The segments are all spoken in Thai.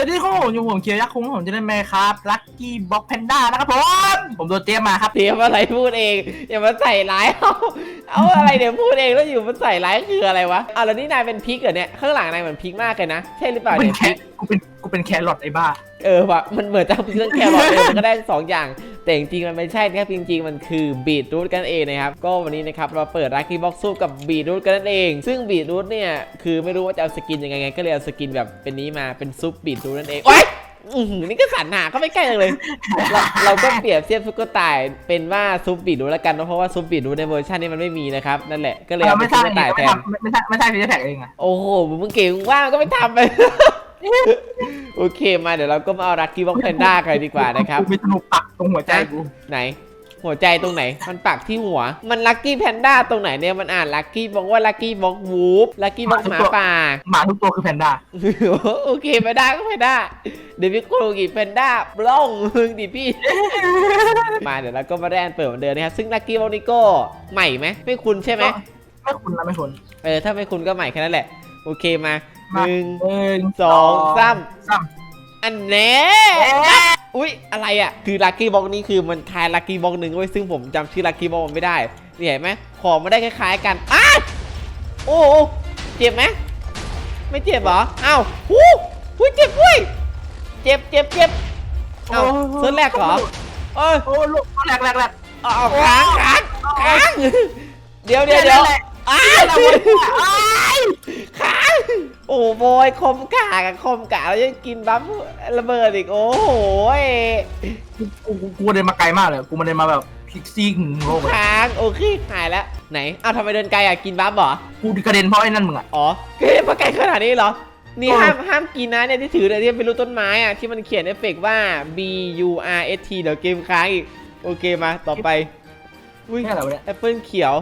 สวัสดีครับผมอยู่ผมเคียวยักษ์คุ้งผมจะได้ไหมครับลัคกี้บ็อกแพนด้านะครับผมผมโดนเตรียมมาครับเตรียมอะไรพูดเองอย่ามาใส่ร้ายเอาเอาอะไรเดี๋ยวพูดเองแล้วอยู่มาใส่ร้ายคืออะไรวะอะแล้วนี่นายเป็นพริกเหรอเนี่ยข้างหลังนายเหมือนพริกมากเลยนะใช่หรือเปล่าเป็เนี่นยแคพริกกูเป็นกูเป็นแครอทไอ้บ้า เออว่ะมันเหมือนจะเป็นเครื่องแครอทเลยมันก็ได้สองอย่าง แต่จริงๆมันไม่ใช่นะครับจริงๆมันคือบีทรูทกันเองนะครับก็วันนี้นะครับเราเปิดลัคกี้บ็อกซ์สู้กับบีทรูทกันนั่นเอง ซึ่งบีทรูทเนี่ยคือไม่รู้ว่าจะเอาสกินยังไงก็เลยเอาสกินแบบเป็นนี้มาเป็นซุปบีทรูทนั่นเองโอ๊ยนี่ก็สันหาก็ไม่ใกล้เลย เราเราก็เปรียบเทียบซุปกระต่ายเป็นว่าซุปบีทรูทแล้วกันเพราะว่าซุปบีทรูทในเวอร์ชันนี้มันไม่มีนะครับนั่นแหละก็เลยเอาซุปกระต่ายแทนไม่ใช่ไม่ใช่ฟิชแท็กเองอะโอ้โหมึงเก่งว่างก็ไม่ทำไป โอเคมาเดี๋ยวเราก็มาเอาลัคกี้บ็อกแพนด้ากันดีกว่านะครับ กูมีธนูปักตรงหัวใจกูไหน หัวใจตรงไหน มันปักที่หัว มันลัคกี้แพนด้าตรงไหนเนี่ยมันอ่านลัคกี้บอกว่าลัคกี้บอกวูฟลัคกี้บอกหมาป่า หมาทุกตัวคือแพนด้าโอเคแพนด้าก็แพนด้าเดี๋ยวพี่โคโรกิแพนด้าบล้องมึงดิพี่ มาเดี๋ยวเราก็มาแรนเปิดเหมือนเดิมนะครับซึ่งลัคกี้บอกนี่ก็ใหม่ไหมไม่คุ้นใช่ไหมไม่คุณนะไม่คุณเออถ้าไม่คุ้นก็ใหม่แค่นั้นแหละ โอเคมา หมานึ่งหนึ่งสองสามสามอันแน่อุ๊ย อะไรอะ คือลัคกี้บ็อกนี้คือมันทายลัคกี้บ็อกหนึ่งไว้ยซึ่งผมจำชื่อลัคกี้บ็อกมันไม่ได้นี่เห็นไหมของมันได้คล้ายๆกันอ้าโอ้โหเจ็บไหมไม่เจ็บเหรออ้าวหูหูเจ็บด้วยเจ็บเจ็บเจ็บเอ้าเส้นแรกเหรอเอ้ยโอ้ลูกแรกแรกแรกเอาเอาค้างค้างค้างเดี๋ยวเดี๋ยวเดี๋ยวอ้าว โอ้โบยคมกากับคมกาแล้วยังกินบัฟระเบิดอีกโอ้โหกูกูกูกูเดินมาไกลมากเลยกูมาเดินมาแบบพิกซี่หนึ่งโลกเลยค้างโอเคหายแล้วไหนอ้าวทำไมเดินไกลอะกินบัฟเหรอกูกระเด็นเพราะไอ้นั่นมึงอะ อ๋อเฮ้ยมาไกลขนาดนี้เหรอนี่เออ ห้ามห้ามกินนะเนี่ยที่ถือเนี่ยที่เป็นรูปต้นไม้อะที่มันเขียนเอฟเฟกต์ว่า B U R S T เดี๋ยวเกมค้างอีกโอเคมาต่อไปอุ้ยนี่อะไรวะเนี่ย แอปเปิลเขียว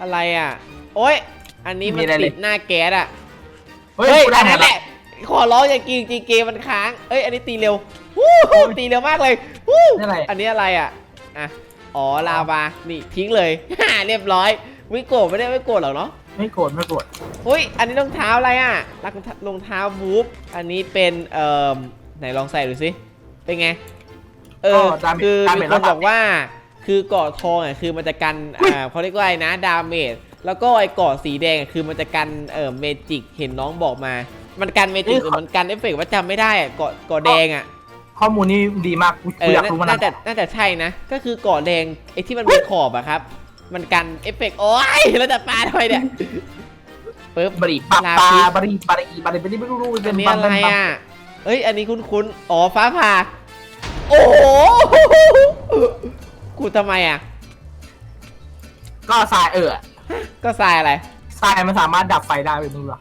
อะไรอะ โอ้ยอันนี้มันมีอะไรเลย ติดหน้าแก๊สอะ เฮ้ยเฮ้ยกูได้อันไหนนั้นแหละละขอร้องอย่ากินจริงเกมมันค้างเอ้ยอันนี้ตีเร็ววู้ฮู้ตีเร็วมากเลยวู้นี่อะไร อันนี้อะไรอะอะอ๋อลาวานี่ทิ้งเลยเรียบร้อยวิโกรธไม่ได้ไม่โกรธหรอกเนาะไม่โกรธไม่โกรธอุ้ยอันนี้รองเท้าอะไรอะรองเท้ารองเท้าบูฟอันนี้เป็นเอ่อไหนลองใส่ดูสิเป็นไงเออก็ดาเมจคือดามีเมจคนบอกว่า คือเกาะทองอะคือมันจะกันอุ๊ยอ่าเขาเรียกว่าอะไรนะดาเมจ แล้วก็ไอ้เกาะสีแดงอะคือมันจะกันเอ่อเมจิกเห็นน้องบอกมา มันกันเมจิกหรือมันกันเอฟเฟกต์ว่าจำไม่ได้อะเกาะเกาะแดงอะ ข้อมูลนี้ดีมากกูเอกูออยากน่ารู้มันน่าจะน่าจะใช่นะ ก็คือเกาะแดงไอ้ที่มันมีขอบอะครับ มันกันเอฟเฟกต์โอ้ยแล้วจะปาทำไมเนี่ยปึ๊บบรีปาลาปาพิษบรีบารีบารีบารีไม่รู้อัเป็นนี้บัมอะไรบัมบัมอะเอ้ย อันนี้คุ้นๆอ๋อฟ้าผ่า โอ้โห กูทำไมอะ ก็ทรายเออ ก็ทรายอะไร ทรายมันสามารถดับไฟได้เป็นมึงหรอ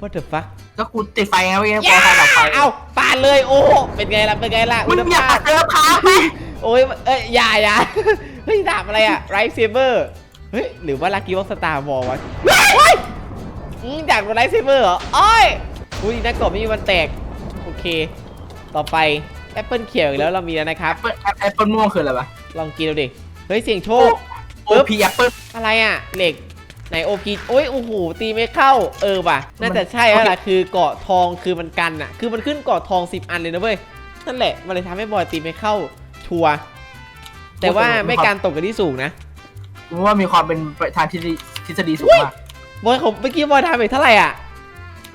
What the fuck ก็กูติดไฟไงเว้ยพอทรายดับไฟเอ้าปาดเลยโอ้โหเป็นไงล่ะเป็นไงล่ะมึงอุณอยาภาพกเจอค้างไหมโอ้ยเอ้ยอย่าอย่าเฮ้ยดาบอะไรอะไรเซเบอร์เฮ้ยหรือว่าลักกี้วอสตาร์วอลวะเฮ้ยอืมอยากเป็นไรเซเบอร์เหรออ้อยอุ้ยนักกบไม่มีวันแตกโอเค ต่อไปแอปเปิลเขียวอีกแล้วเรามีแล้วนะครับแอปเปิลแอปเปิลม่วงคืออะไรวะลองกินดูดิเฮ้ยเสียงโชค โอพีแอปเปิลอะไรอะเหล็กไหนโอพีโอ้ยโอ้โหตีไม่เข้าเออว่ะน่าจะใช่แล้วล่ะคือเกาะทองคือมันกันอะคือมันขึ้นเกาะทอง 10 อันเลยนะเว้ยนั่นแหละมันเลยทำให้บอยตีไม่เข้าชัวร์แต่ว่าไม่การตกกันที่สูงนะกูว่ามีความเป็นไปทางทฤษฎีทฤษฎีสูงมากบอยผมเมื่อกี้บอยทำไปเท่าไหร่อะ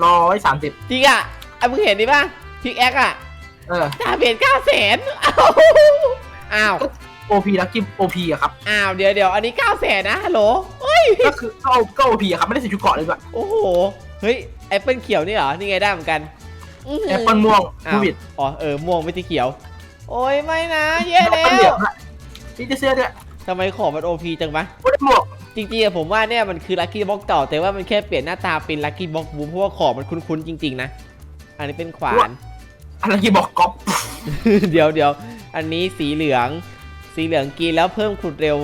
ร้อยสามสิบจริงอะอะมึงเห็นดิป่ะพิกแอคอะเออดาเมจเก้าแสนอ้าว โอพีแล้วกิมโอพีอะครับ อ้าวเดี๋ยวเดี๋ยวอันนี้เก้าแสนนะฮัลโหลเฮ้ย ก็คือก็ก็โอพีอะครับไม่ได้ใส่ชุดเกราะเลยด้วยโอ้โห เฮ้ยแอปเปิลเขียวนี่เหรอ นี่ไงได้เหมือนกันหืแอปเปิลม่วงอ้าผู้วบิดอ๋อเออม่วงไม่ใช่เขียว โอ้ยไม่นะแย่แอปแล้เปิลเหลือวงอะนี่จะเสื้อด้วยทำไมของมันโอพีจังปะกูได้หมวกจริงๆอะผมว่าเนี่ยมันคือลัคกี้บ็อกเก่าแต่ว่ามันแค่เปลี่ยนหน้าตาเป็นลัคกี้บ็อกบูมเพราะว่าของมันคุ้นๆจริงๆนะ อันนี้เป็นขวานอะไรกี่บอกก๊อป เดี๋ยวเดี๋ยวอันนี้สีเหลือง สีเหลืองกินแล้วเพิ่มขุดเร็ว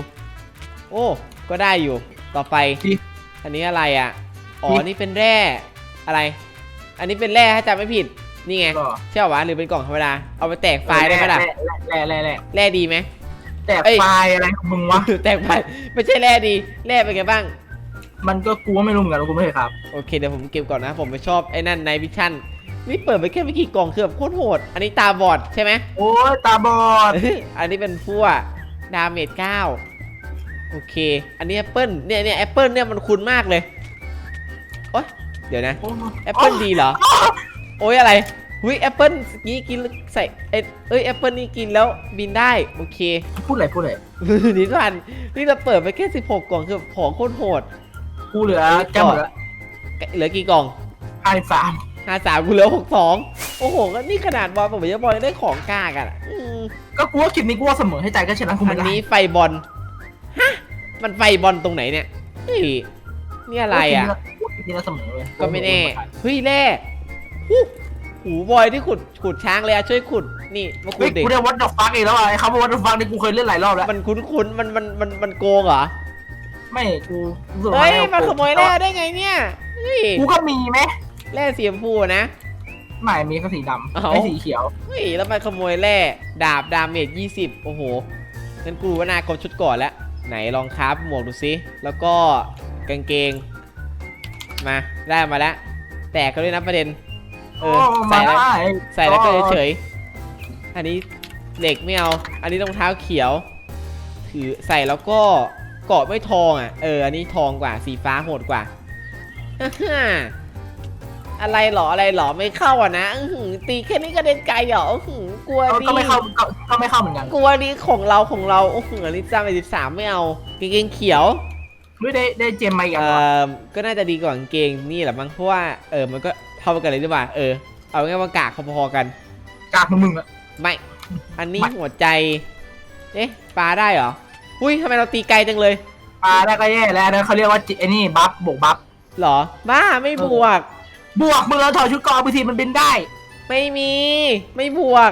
โอ้ ก็ได้อยู่ ต่อไปที่อันนี้อะไรอะ อ๋อที่นี่เป็นแร่ อะไร อันนี้เป็นแร่ถ้าจำไม่ผิด นี่ไงก็ใช่ป่าวะหรือเป็นกล่องธรรมดา เอาไปแตกไฟล์ได้ไหมล่ะ แร่แร่แร่แร่แร่ดีไหม แต่เอ้ยไฟล์อะไรของมึงวะ แตกไฟล์ไม่ใช่แร่ดี แร่เป็นไงบ้าง มันก็กูว่าไม่รู้เหมือนกันกูไม่เคยครับ โอเคเดี๋ยวผมเก็บก่อนนะ ผมไม่ชอบไอ้นั่นในวิชั่น นี่เปิดไปแค่ไม่กี่กล่องคือแบบโคตรโหด อันนี้ตาบอดใช่ไหม โอ้ยตาบอด อันนี้เป็นพวกดาเมจเก้าโอเค อันนี้แอปเปิลเนี่ยเนี่ยแอปเปิลเนี่ยมันคุ้นมากเลย โอ๊ย เดี๋ยวนะ แอปเปิลดีเหรอ โอ้ยอะไรหุยแอปเปิลนี้กินแล้วใส่เอ้ยเอ้ยแอปเปิลนี่กินแล้วบินได้ โอเค พูดอะไรพูดอะไรนิทานนี่เราเปิดไปแค่ 16 กล่องคือของโคตรโหด กูเหลือแก้หมดแล้วเหลือกี่กล่องห้าสาม 53กูเหลือ62โอ้โหก็นี่ขนาดบอลผมยังบอลยังได้ของกากอะอืมก็กูว่าคลิปนี้กูว่าเสมอให้ใจก็ชนะกูอัไม่นได้นี้ไฟบอลฮะมันไฟบอลตรงไหนเนี่ยเฮ้ยนี่อะไรอะคลิปนี้เราเสมอเลยก็ไม่แน่เฮ้ยแร่หูหูบอยที่ขุดขุดช้างเลยอะช่วยขุดนี่มาขุเฮ้ยดดิกูได้วัดดอกฟักอีกแล้วอะไอ้คำว่าวัดดอกฟักนี่กูเคยเล่นหลายรอบแล้ว มันคุ้นๆมันมันมันมันโกงเหรอไม่กูรู้สึกว่าเฮ้ยไมาขโมยแร่ได้ไงเนี่ยเฮ้ยกูก็มีไหม แร่สีชมพูนะ ไม่มีแค่สีดเอ้าำไอ้สีเขียว เฮ้ยแล้วมาขโมยแร่ดาบดาเมจ20 โอ้โหงั้นกูว่านากดชุดก่อนแล้ว ไหนลองคราฟหมวกดูซิแล้วก็กางเกง มาได้มาแล้ว แตกก็ด้วยนะประเด็น เออใส่แล้ว ได้ใส่แล้วก็เฉยๆอันนี้เหล็กไม่เอา อันนี้รองเท้าเขียว ถือใส่แล้วก็เกาะไม่ทองอะ เออ อันนี้ทองกว่า สีฟ้าโหดกว่า อะไรหรออะไรหรอไม่เข้าอะนะอื้อหือตีแค่นี้ก็เด็นไกลเหรออื้อหือกลัวก็ดีก็ไม่เข้าก็ก็ไม่เข้าเหมือนกันกลัวดีของเราของเราโอ้โหอันนี้จำไปสิบสามไม่เอากางเกงเขียว ไม่ได้ได้เจมมาอีกเออะอก็น่าจะดีกว่ากางเกงนี่แหละมั้งเพราะว่าเออมันก็เท่ากันเลยหรือเปล่าเออเอาง่ายๆว่ากากพอๆกัน กากมึงอะไม่ อันนี้ไม่ หัวใจ เอ๊ะปลาได้เหรอ อุ้ยทำไมเราตีไกลจังเลยปลาได้ก็แย่แล้วนะเขาเรียกว่าจิไอ้นี่บัฟบวกบัฟ เหรอบ้าไม่บวก บวกมึงเราถอดชุดเกราะบางทีมันบินได้ ไม่มี ไม่บวก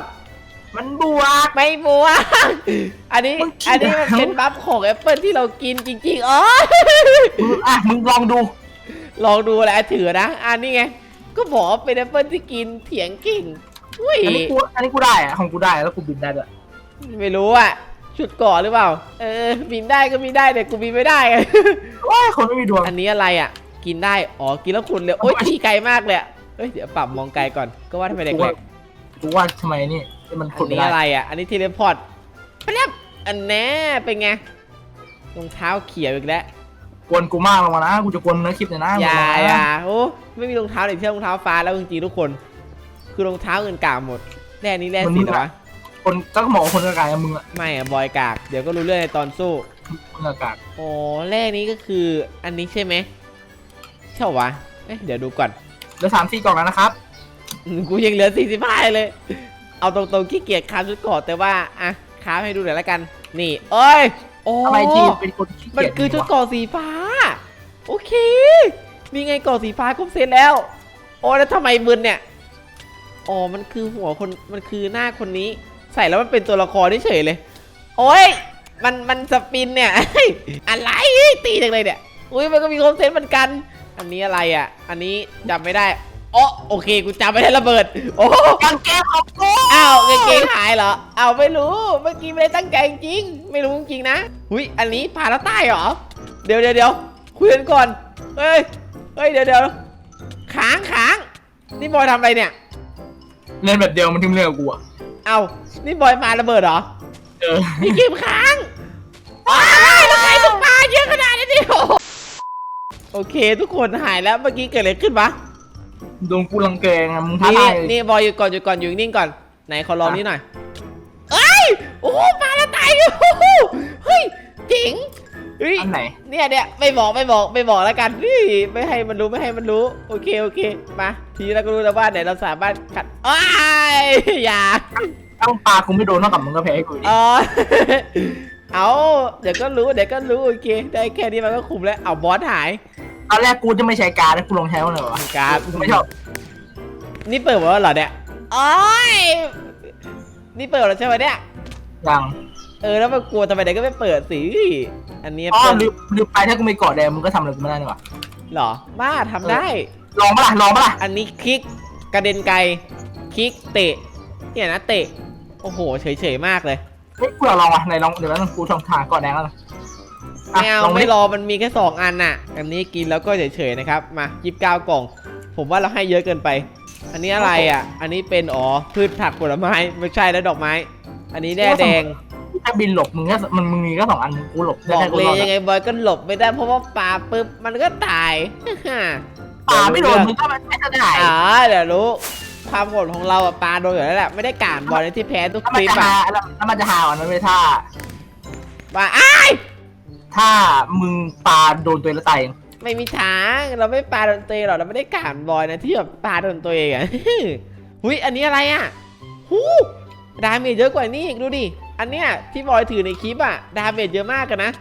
มันบวก ไม่บวก อันนี้ มึงคิดอันนี้มันแล้ว เป็นบัฟของแอปเปิลที่เรากินจริงๆอ๋อ มึงอะมึงลองดูลองดูแหละถือนะ อันนี้ไง ก็บอกว่าเป็นแอปเปิลที่กินเถียงเก่งอุ้ย อันนี้กูอันนี้กูได้อะของกูได้แล้วกูบินได้ด้วยไม่รู้อะ ชุดเก่อนหรือเปล่า เออบินได้ก็บินได้แต่กูบินไม่ได้โอ้ยคนไม่มีดวงอันนี้อะไรอะ กินได้ อ๋อ กินแล้วคุณเลยโอ๊ยโอ้ยทีไกลมากเลยอะเฮ้ย เดี๋ยวปรับมองไกลก่อน ก็ว่าทำไมเด็กกูเล็ว่ากกูว่าทำไมนี่มันอัขุดนไม่นี้ได้อะไรอะ อันนี้เทเลพอร์ตไปแล้วอันแน่เป็นไง รองเท้าเขียวอีกแล้ว กวนกูมากลงมานะกูจะกวนมึงนะคลิปเนี่ยนะอย่ามึงนะอย่าโอ้ไม่มีรองเท้าเลยที่รองเท้าฟ้าแล้วจริงๆทุกคน คือรองเท้าเงินกากหมดแร่นี้แร่สีเหรอวะคนก็หมอคนกระกายมึงอะไม่อะบอยกาก เดี๋ยวก็รู้เรื่องในตอนสู้ มึงกระกายอ๋อแร่นี้ก็คืออันนี้ใช่ไหมใช่ เหรอวะเอ๊ะเดี๋ยวดูก่อน เหลือสามสี่กล่องแล้วนะครับอืมกูยังเหลือสี่สิบห้าเลย เอาตรงๆขี้เกียจค้าชุดเกอดแต่ว่า อะค้าให้ดูหน่อยละกัน นี่ เอ้ย โอ้ ทำไมทีมเป็นคนขี้มันเกียจคือชุดวะเกอสีฟ้า โอเค นี่ไงเกอสีฟ้าครบเซตแล้ว โอ้แล้วทำไมมึนเนี่ย อ๋อ มันคือหัวคน มันคือหน้าคนนี้ ใส่แล้วมันเป็นตัวละครเฉยๆเลย โอ้ย มัน มันสปินเนี่ย อะไร ตีจังเลยเนี่ย อุ้ยมันก็มีครบเซตเหมือนกัน อันนี้อะไรอะ อันนี้จำไม่ได้อ๋อโอเค กูจำไม่ได้ระเบิด โอ้กางเกงของกูอ้าวกางเกงหายเหรออ้าวไม่รู้ เมื่อกี้ไม่ได้ตั้งใจจริง ไม่รู้จริงๆนะ หุยอันนี้ผ่านแล้วใต้เหรอ เดี๋ยวเดี๋ยวเดี๋ยวคุยกันก่อน เฮ้ย เฮ้ย เดี๋ยวเดี๋ยวค้างค้าง นี่บอยทำอะไรเนี่ย เล่นแบบเดียวมันทิ้งเรื่องกับกูอะเอ้านี่บอยมาระเบิดเหรอ เออนี่เกมค้างว้ายแล้วใครตกปลาเยอะขนาดนี้ดิโอ้ โหโอเค ทุกคนหายแล้วเมื่อกี้เกิดอะไรขึ้นวะโดนกูรังแกไงมึงท้านี่ทายนี่บอยอยู่ก่อนอยู่ก่อนอยู่นิ่งก่อนไหนขอลองนี่หน่อยเอ้ยโอ้โหมาแล้วตายอยู่โอ้โหเฮ้ยเจ๋งเฮ้ยอันไหนเนี่ยเนี่ยไม่บอกไม่บอกไม่บอกแล้วกันเฮ้ยไม่ให้มันรู้ไม่ให้มันรู้ โอเคโอเคมาทีนี้เราก็รู้แล้วว่าไหนเราสามารถขัดอ้ายอย่าต้องปลากูไม่โดนเท่ากับมึงก็แพ้กูดิอ๋อเอาเดี๋ยวก็รู้เดี๋ยวก็รู้โอเค ได้แค่นี้มันก็คุ้มแล้วเอาบอสหาย ตอนแรกกูจะไม่ใช้การดนะกูลองใช้ว่าเลยวะการ์ด กูไม่ชอบนี่เปิดหมดแล้วเหรอเนี่ยโอ้ยนี่เปิดแล้วใช่ไหมเนี่ย ยังเออแล้วมันกลัวทำไมเด็กก็ไม่เปิดสิ อันนี้อ๋อเปิดลืมลืมไปถ้ากูไม่เกาะแดงมึงก็ทำอะไรกูไม่ได้นี่หว่าเหรอ บ้าทำได้ ลองปะล่ะลองปะล่ะอันนี้คลิกกระเด็นไกล คลิกเตะ เนี่ยนะเตะ โอ้โห เฉยๆมากเลย เฮ้ยกูอยากลองว่ะไหนลองเดี๋ยวแป๊บนึงกูทำทางเกาะแดงแล้วนะะ ไม่เอาลงไม่ดิรอมันมีแค่สองอันน่ะ อันนี้กินแล้วก็เฉยๆนะครับ มายิบเก้ากล่อง ผมว่าเราให้เยอะเกินไป อันนี้อะไรอะ อันนี้เป็นอ๋อพืชผักผลไม้ไม่ใช่แล้วดอกไม้ อันนี้แน่แดง ถ้าบินหลบมึงก็มันมึงมีก็สองอันกูหลบบอกได้กูเลยรอดยังไงบอยก็หลบไม่ได้เพราะว่าปลาปุ๊บมันก็ตาย ป่าไม่โดนมึงก็ไม่จะได้อ๋อเดี๋ยวรู้ ความโหดของเราอะปลาโดนอยู่แล้วแหละไม่ได้การบอลในที่แพ้ทุกถ้าคมันลิปจะอะหาแล้วแล้วมันจะหาอ่อนมันไม่ท่าว่าอ้าย ถ้ามึงปาโดนตัวเองแล้วตายเองไม่มีทางเราไม่ปลาโดนตัวเองหรอกเราไม่ได้การบอลนะที่แบบปลาโดนตัวเองอะ หุยอันนี้อะไรอะหูดาเมจเยอะกว่านี้อีกดูดิอันเนี้ยที่บอยถือในคลิปอะดาเมจเยอะมากกันนะ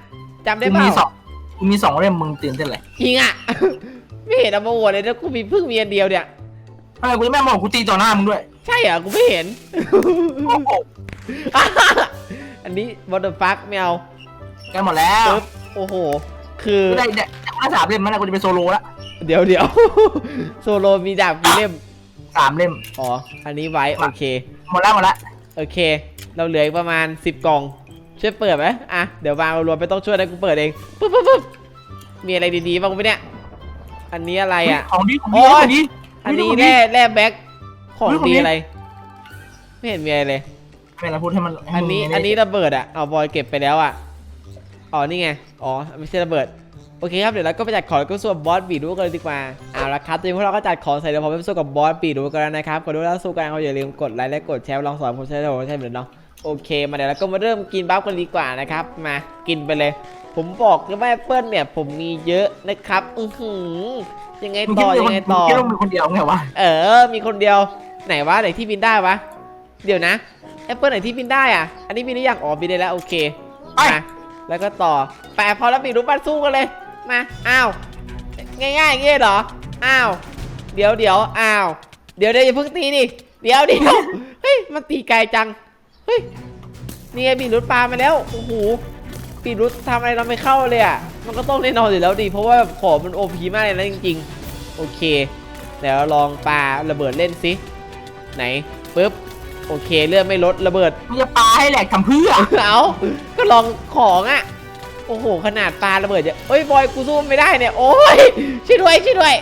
จำได้กูเปมีสอล่างกูมีสองเล่มมึงตื่นเต้นเลยจริงอะ ไม่เห็นเอามาโหวตเลยนะกูมีเพิ่งมีอันเดียวเนี่ยทำไมกูไม่บอกกูตีต่อหน้ามึงด้วยใช่เหรอกูไม่เห็น โอ้โหอันนี้วอเตอร์ฟักไม่เอา กันหมดแล้วปึ๊บโอ้โห คือกูได้ได้ได้สามเล่มมันนะกูจะไปโซโล่ละเดี๋ยวเดี๋ยว โซโลมีดาบกี่เล่ม สามเล่มอ๋อ อันนี้ไว้ โอเค หมดแล้วหมดแล้วโอเค เราเหลืออีกประมาณ 10 กล่อง ช่วยเปิดไหมอะ เดี๋ยววางรวมๆไม่ต้องช่วยนะกูเปิดเอง ปุ๊บปุ๊บปุ๊บมีอะไรดีๆ บ้างไหมเนี่ย อันนี้อะไรอะ ของดีของโอ้ดียของดีอันนี้ของดีแร่แร่แบ็คของเฮ้ยของดีดีอะไร ไม่เห็นมีอะไรเลย เป็นอะไรพูดให้มันให้อันมึงนี้ไได้อันนี้ระเบิดอะ เอาบอยเก็บไปแล้วอะ อ๋อ นี่ไง อ๋อ ไม่ใช่ระเบิด โอเคครับ เดี๋ยวเราก็ไปจัดของแล้วก็สู้กับบอสบีดูกันเลยดีกว่า เอาละครับตอนนี้พวกเราก็จัดของใส่เดี๋ยวผมไปสู้กับบอสบีดูกันแล้วนะครับก่อนดูแล้วสู้กันเขาอย่าลืมกดไลค์และกดแชร์ลองสอนผมใช้ได้ผมใช่เหมือนเนาะ โอเค มาเดี๋ยวเราก็มาเริ่มกินบัฟกันดีกว่านะครับ มา กินไปเลย ผมบอกเลยว่าแอปเปิลเนี่ยผมมีเยอะนะครับ อือหือยังไงมึงต่อคิดยังว่าไงมึงต่อ คิดว่ามึงคนเดียวไงวะ เออ มีคนเดียว ไหนวะไหนที่บินได้วะ เดี๋ยวนะแอปเปิลไหนที่บินได้อะ อันนี้บินได้ยังอ๋อบินได้แล้วโอเคไปมา แล้วก็ต่อแปะพอแล้วปีรูปปั้นสู้กันเลยมาอ้าวง่ายๆอย่างเงี้ยเหรออ้าวเดี๋ยวเดี๋ยวอ้าวเดี๋ยวเดี๋ยวอย่าเพิ่งตีดิเดี๋ยวเดี๋ยวเฮ้ยมันตีไกลจังเฮ้ยนี่ไงปีรุดปลามาแล้วโอ้โหปีรุดทำอะไรเราไม่เข้าเลยอะมันก็ต้องแน่นอนอยู่แล้วดิเพราะว่าแบบของมันโอพีมากเลยนะจริง ๆ โอเคเดี๋ยวลองปาระเบิดเล่นสิไหนปึ๊บ โอเคเลือดไม่ลดระเบิด มึงจะปาให้แหลกทำเพื่อเอาก็ลองของอะ โอ้โห ขนาดปลาระเบิดเยอะเอ้ย บอยกูสู้มันไม่ได้เนี่ย โอ้ย ช่วยด้วย ช่วยด้วย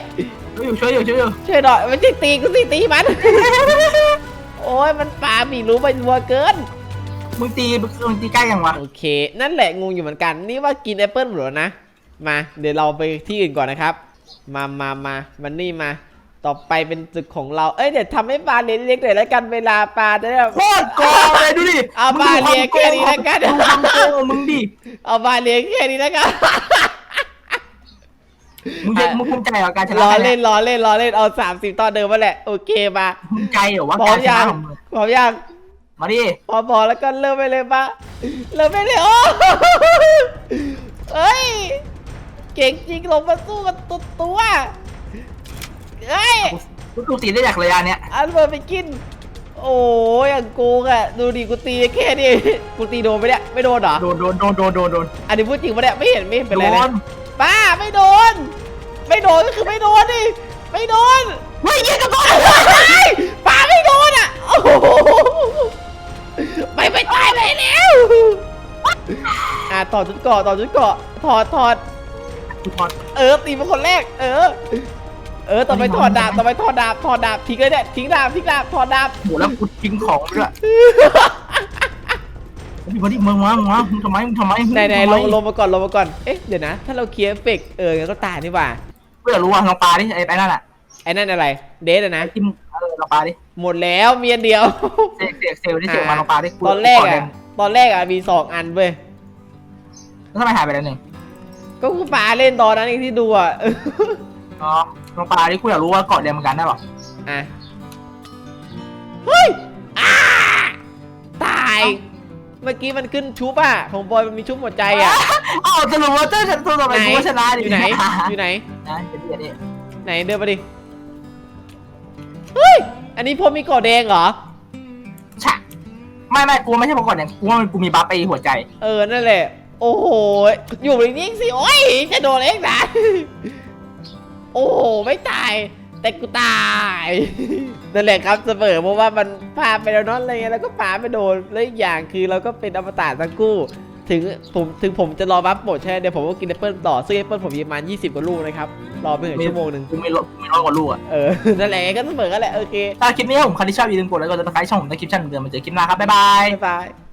ช่วยอยู่ช่วยอยู่ช่วยอยู่ช่วยหน่อยไม่ใช่ตีกูสิตีมัน โอ้ย มันปลามีรู้ไปวัวเกิน มึงตีมึงตีใกล้ยังวะโอเค นั่นแหละงงอยู่เหมือนกัน นี่ว่ากินแอปเปิลหมดแล้วนะ มา เดี๋ยวเราไปที่อื่นก่อนนะครับ มามามามันนี่มา ต่อไปเป็นจุดของเรา เอ้ยเดี๋ยวทำให้ปลาเล็กๆหน่อยแล้วกันเวลาปลาจะได้แบบโคตรโกงเลยดูดิเอาบ้านเรียกแค่นี้แล้วกัน ดูความโกงของมึงดิ เอาปลาเลี้ยงแค่นี้แล้วกัน มึงจะมึงภูมิใจกับการชนะล้อไหมเล่นล้อเล่นล้อเล่นเอาสามสิบตอนเดิมมาแหละโอเคมาภูมิใจเหรอว่าพร้อการมชยันะงของมึงพร้อมยังมาดิ พอพอแล้วก็เริ่มไปเลยปะเริ่มไปเลยโอ้เอ้ย เก่งจริงลงมาสู้กันตัวตัวเอ้ย กูกูตีได้จากระยะเนี้ยอันเบิร์ไปกิน โอ้ยอย่างโกงอะดูดิกูตีแค่นี้กูตีโดนไปเนี่ยไม่โดนเหรอโดนโดนโดนโดนโดนโดนอันนี้พูดจริงปะเนี่ยไม่เห็นไม่เห็นเป็นไรโดเลยนป้าไม่โดน ไม่โดนก็คือไม่โดนดิไม่โดนเฮ้ยยิงกันก่อนป้าไม่โดนอะโอ้โหไม่ไปตายไปแล้วอะถอดชุดเกาะถอดชุดเกาะถอดถอด กูถอดเออตีเป็นคนแรก เออ เออต่อไปถอดดาบต่อไปถอดดาบถอดดาบทิ้งเลยเนี่ยทิ้งดาบทิ้งดาบถอดดาบโหแล้วกูทิ้งของด้วยพี่มาดิมึงมามึงมามึงทำไมมึงทำไมมึงไหนไหนทำลมงลงมาก่อนลงมาก่อนเอ๊ะเดี๋ยวนะ ถ้าเราเคลียร์เอฟเฟกต์เอองั้นก็ตายนี่หว่ากูอยากรู้ว่าลองปลาดิไอ้ไอ้นั่นอะไอ้นั่นอะไร เดทอะนะที่มึงเออลองปลาดิหมดแล้วมีอันเดียวเสกเสกเซลที่เสกมาลองปลาดิตอนแรกอะตอนแรกอะมีสองอันเว้ยแล้วทำไมหายไปแล้วหนึ่งก็กูปาเล่นตอนนั้นเองที่ดูอะ อ๋อลองปลาดิกูอยากรู้ว่าเกาะเดียวกันได้หรออะเฮ้ยอ้าตาย เมื่อกี้มันขึ้นชุบอะของบอยมันมีชุบหัวใจอะอ๋อจะรู้ว่าเจ้าฉันตัวต่อไปไหนกูว่าชนะดิอยู่ไหน อยู่ไหน นะเดี๋ยวดิเดี๋ยวดิไหนเดินมาดิ เฮ้ย อันนี้พอมีก่อแดงเหรอ ฉะไม่ไม่กูไม่ใช่เพราะก่อนเนี่ยกูว่ามันกูมีบัฟไปหัวใจ เออ นั่นแหละ โอ้โห อยู่นิ่งๆสิ โอ้ยจะโดนเองนะ โอ้โหไม่ตาย แต่กูตายนั่นแหละครับเสมอเพราะว่ามันพาไปแล้วเนอะอะไรเงี้ยแล้วก็ปาไปโดนแล้วอีกอย่างคือเราก็เป็นอมตะทั้งคู่ ถึงผมถึงผมจะรอบัฟหมดใช่ไหมเดี๋ยวผมก็กินแอปเปิลต่อซึ่งแอปเปิลผมมีประมาณ20กว่าลูกนะครับรอไปถึงชั่วโมงหนึ่งกูไม่ร้อยกูไม่ร้อยกว่าลูกอะเออนั่นแหละก็เสมอกันแหละโอเคถ้าคลิปนี้ผมใครที่ชอบอย่าลืมกดไลค์กดติดตามช่องผมในคลิปชั่นเหมือนเดิมมาเจอคลิปหน้าครับบ๊ายบาย บ๊ายบาย